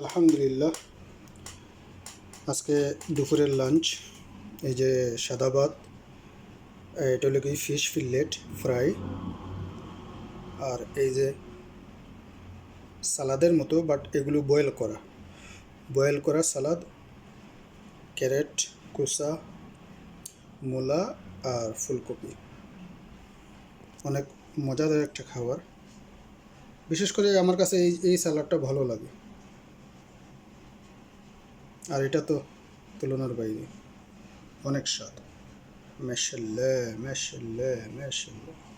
আলহামদুলিল্লাহ। আজকে দুপুরের লাঞ্চ এই যে সাদা ভাত এটা হলো কি ফিশ ফিললেট ফ্রাই আর এই যে সালাদের মতো বাট এগুলো বয়েল করা। বয়েল করা সালাদ ক্যারেট কুসা, মূলা আর ফুলকপি। অনেক মজাদার একটা খাবার। বিশেষ করে আমার কাছে এই এই স্যালাডটা ভালো লাগে। আর এটা তো তুলনার বাইরে। অনেক স্বাদ। মেশাল্লাহ মেশাল্লাহ মেশাল্লাহ